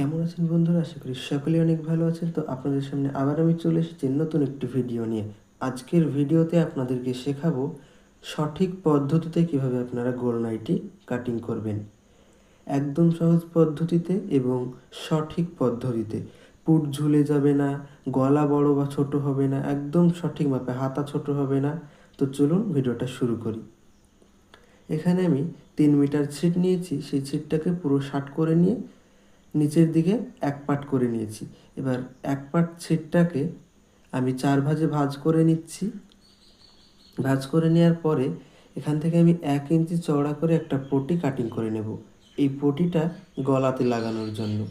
কেমন আছেন বন্ধুরা? আশা করি সকলে অনেক ভালো আছেন। তো আপনাদের সামনে আবার আমি চলে এসেছি নতুন একটি ভিডিও নিয়ে। আজকের ভিডিওতে আপনাদেরকে শেখাবো সঠিক পদ্ধতিতে কীভাবে আপনারা গোল নাইটি কাটিং করবেন। একদম সহজ পদ্ধতিতে এবং সঠিক পদ্ধতিতে। পুট ঝুলে যাবে না, গলা বড় বা ছোট হবে না, একদম সঠিক মাপে হাতা ছোট হবে না। তো চলুন ভিডিওটা শুরু করি। এখানে আমি তিন মিটার ছিট নিয়েছি, সেই ছিটটাকে পুরো শার্ট করে নিয়ে নিচের দিকে এক পাট করে নিয়েছি। এবার এক পাট ছিটটাকে আমি চার ভাজে ভাজ করে নিচ্ছি। ভাজ করে নেওয়ার পরে এখান থেকে আমি এক ইঞ্চি চওড়া করে একটা পটি কাটিং করে নেব। এই পটিটা গলাতে লাগানোর জন্য,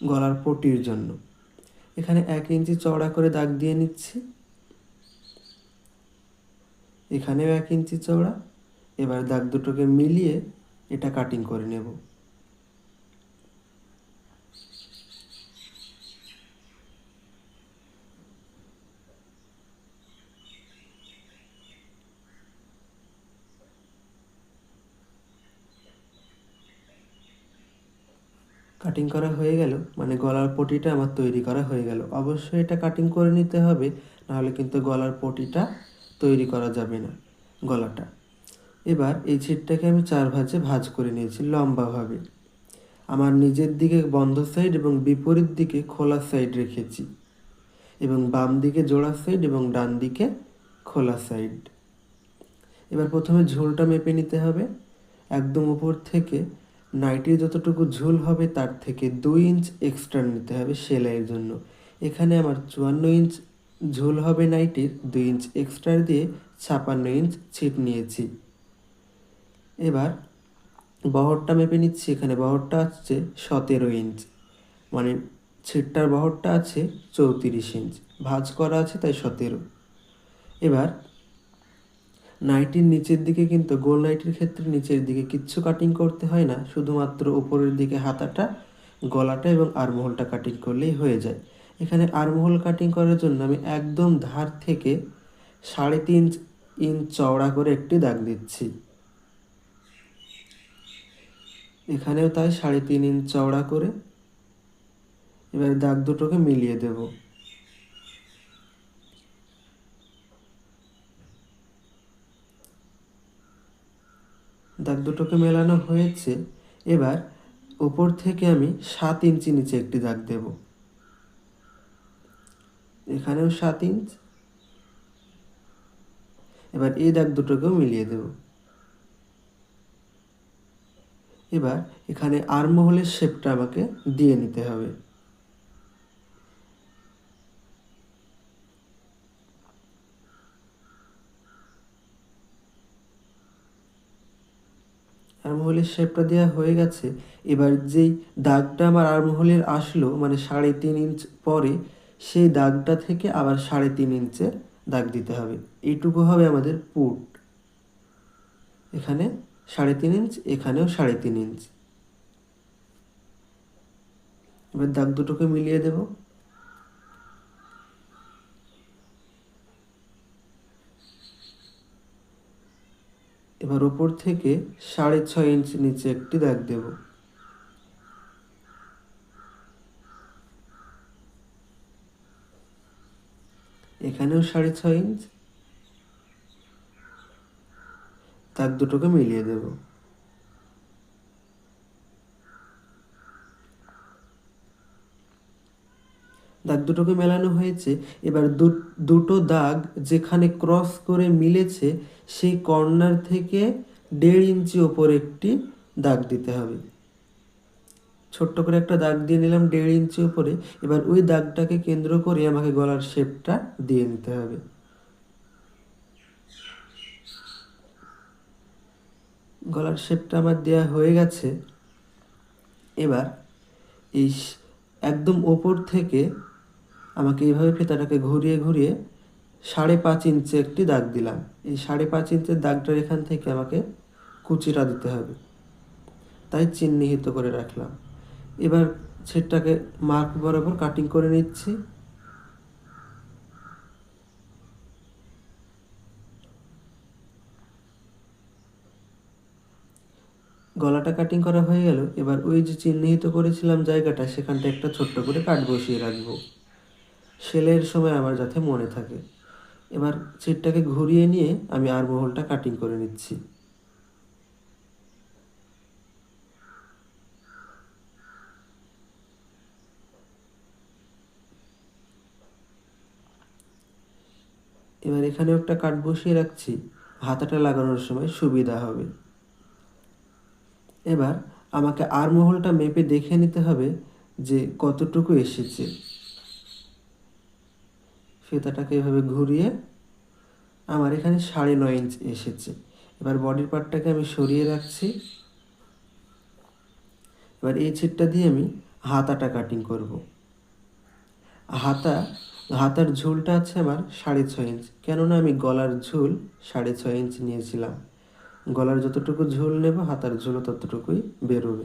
গলার পটির জন্য। এখানে এক ইঞ্চি চওড়া করে দাগ দিয়ে নিচ্ছি। এখানেও এক ইঞ্চি চওড়া। এবার দাগ দুটোকে মিলিয়ে এটা কাটিং করে নেব। কাটিং করা হয়ে গেল মানে গলার পটিটা আমার তৈরি করা হয়ে গেল। অবশ্যই এটা কাটিং করে নিতে হবে, নাহলে কিন্তু গলার পটিটা তৈরি করা যাবে না গলাটা। এবার এই ছিটটাকে আমি চার ভাজে ভাজ করে নিয়েছি লম্বাভাবে। আমার নিজের দিকে বন্ধ সাইড এবং বিপরীত দিকে খোলা সাইড রেখেছি এবং বাম দিকে জোড়া সাইড এবং ডান দিকে খোলা সাইড এবার প্রথমে ঝোলটা মেপে নিতে হবে। একদম উপর থেকে নাইটির যতটুকু ঝুল হবে তার থেকে দুই ইঞ্চ এক্সট্রা নিতে হবে সেলাইয়ের জন্য। এখানে আমার চুয়ান্ন ইঞ্চ ঝুল হবে নাইটির, দুই ইঞ্চ এক্সট্রা দিয়ে ছাপান্ন ইঞ্চ ছিট নিয়েছি। এবার বহরটা মেপে নিচ্ছি, এখানে বহরটা আসছে সতেরো ইঞ্চ। মানে ছিটটার বহরটা আছে চৌত্রিশ ইঞ্চ। ভাঁজ করা আছে তাই সতেরো। এবার নাইটির নিচের দিকে কিন্তু গোল নাইটির ক্ষেত্রে নিচের দিকে কিচ্ছু কাটিং করতে হয় না, শুধুমাত্র উপরের দিকে হাতাটা, গলাটা এবং আরমহলটা কাটিং করলেই হয়ে যায়। এখানে আরমহল কাটিং করার জন্য আমি একদম ধার থেকে সাড়ে তিন ইঞ্চ চওড়া করে একটি দাগ দিচ্ছি। এখানেও তাই সাড়ে তিন ইঞ্চ চওড়া করে। এবার দাগ দুটোকে মিলিয়ে দেবো। দাগ দুটোকে মেলানো হয়েছে। এবার ওপর থেকে আমি সাত ইঞ্চি নিচে একটি দাগ দেব। এখানেও সাত ইঞ্চ। এবার এই দাগ দুটোকেও মিলিয়ে দেব। এবার এখানে আর্মহোলের শেপটা আমাকে দিয়ে নিতে হবে। আর্মহোলের শেপটা দেওয়া হয়ে গেছে। এবার যেই দাগটা আমার আর্মহোলের আসলো মানে সাড়ে তিন ইঞ্চ পরে, সেই দাগটা থেকে আবার সাড়ে তিন ইঞ্চে দাগ দিতে হবে। এইটুকু হবে আমাদের পুট। এখানে সাড়ে তিন ইঞ্চ এখানেও সাড়ে তিন ইঞ্চ এবার দাগ দুটোকে মিলিয়ে দেবো। এবার ওপর থেকে সাড়ে ছয় ইঞ্চি নিচে একটি দাগ দেব। এখানেও সাড়ে ছয় ইঞ্চ। দাগ দুটোকে মিলিয়ে দেব। দাগ দুটোকে মেলানো হয়েছে। এবার দুটো দাগ যেখানে ক্রস করে মিলেছে, সেই কর্নার থেকে দেড় ইঞ্চি ওপরে একটি দাগ দিতে হবে। ছোট্ট করে একটা দাগ দিয়ে নিলাম দেড় ইঞ্চি উপরে এবার ওই দাগটাকে কেন্দ্র করে আমাকে গলার শেপটা দিয়ে নিতে হবে। গলার শেপটা আমার দেওয়া হয়ে গেছে। এবার এই একদম ওপর থেকে আমাকে এইভাবে ফেতাটাকে ঘুরিয়ে ঘুরিয়ে সাড়ে পাঁচ ইঞ্চি একটি দাগ দিলাম। এই সাড়ে পাঁচ ইঞ্চের দাগটার এখান থেকে আমাকে কুচিটা দিতে হবে। তাই চিহ্নিহিত করে রাখলাম। এবার ছেটটাকে মার্ক বরাবর কাটিং করে নিচ্ছি। গলাটা কাটিং করা হয়ে গেল। এবার ওই যে চিহ্নিত করেছিলাম জায়গাটা, সেখানটা একটা ছোট্ট করে কাট বসিয়ে রাখব। সেলাইয়ের সময় আমার যাতে মনে থাকে। এবার ছিটটাকে ঘুরিয়ে নিয়ে আমি আরমহলটা কাটিং করে নিচ্ছি। এবার এখানেও একটা কাট বসিয়ে রাখছি। হাতাটা লাগানোর সময় সুবিধা হবে। এবার আমাকে আরমহলটা মেপে দেখে নিতে হবে যে কতটুকু এসেছে। ফিতাটাকে এভাবে ঘুরিয়ে আমার এখানে সাড়ে নয় ইঞ্চ এসেছে। এবার বডির পার্টটাকে আমি সরিয়ে রাখছি। এবার এই ছিটটা দিয়ে আমি হাতাটা কাটিং করব। হাতা, হাতার ঝুলটা আছে আমার সাড়ে ছয় ইঞ্চ। কেননা আমি গলার ঝুল সাড়ে ছয় ইঞ্চ নিয়েছিলাম। গলার যতটুকু ঝুল নেব, হাতার ঝুলও ততটুকুই বেরোবে।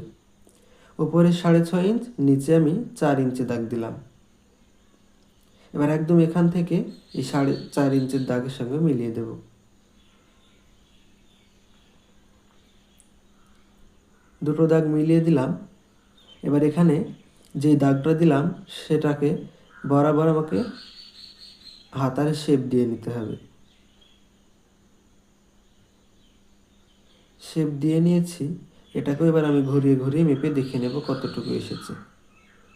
উপরে সাড়ে ছয় ইঞ্চ, নিচে আমি চার ইঞ্চি দাগ দিলাম। এবার একদম এখান থেকে এই সাড়ে চার ইঞ্চের দাগের সঙ্গে মিলিয়ে দেব। দুটো দাগ মিলিয়ে দিলাম। এবার এখানে যে দাগটা দিলাম, সেটাকে বরাবর আমাকে হাতার শেপ দিয়ে নিতে হবে। শেপ দিয়ে নিয়েছি। এটাকেও এবার আমি ঘুরিয়ে ঘুরিয়ে মেপে দেখে নেব কতটুকু এসেছে।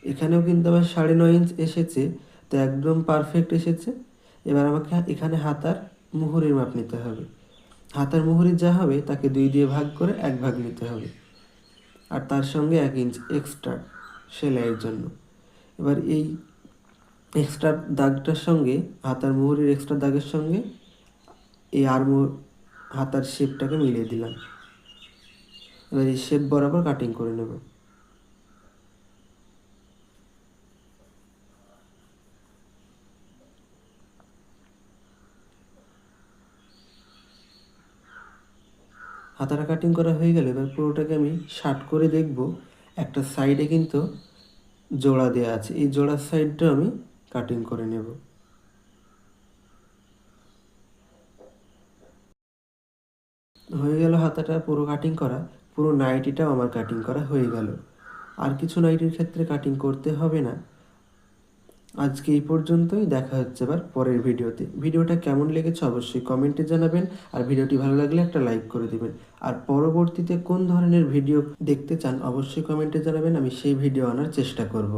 এখানেও কিন্তু আমার সাড়ে নয় ইঞ্চ এসেছে। তো একদম পারফেক্ট এসেছে। এবার আমাকে এখানে হাতার মুহুরির মাপ নিতে হবে। হাতার মুহুরি যা হবে তাকে দুই দিয়ে ভাগ করে এক ভাগ নিতে হবে। আর তার সঙ্গে এক ইঞ্চ এক্সট্রা সেলাইয়ের জন্য। এবার এই এক্সট্রা দাগটার সঙ্গে, হাতার মুহুরির এক্সট্রা দাগের সঙ্গে এই আরমো হাতার শেপটাকে মিলিয়ে দিলাম। এবার এই শেপ বরাবর কাটিং করে নেব। হাতাটা কাটিং করা হয়ে গেলে, এবার পুরোটাকে আমি শার্ট করে দেখব। একটা সাইডে কিন্তু জোড়া দেওয়া আছে, এই জোড়ার সাইডটা আমি কাটিং করে নেব। হয়ে গেল হাতাটা পুরো কাটিং করা, পুরো নাইটিটাও আমার কাটিং করা হয়ে গেল। আর কিছু নাইটির ক্ষেত্রে কাটিং করতে হবে না। আজকে এই পর্যন্তই, দেখা হচ্ছে এবার পরের ভিডিওতে। ভিডিওটা কেমন লেগেছে অবশ্যই কমেন্টে জানাবেন, আর ভিডিওটি ভালো লাগলে একটা লাইক করে দিবেন। আর পরবর্তীতে কোন ধরনের ভিডিও দেখতে চান অবশ্যই কমেন্টে জানাবেন, আমি সেই ভিডিও আনার চেষ্টা করব।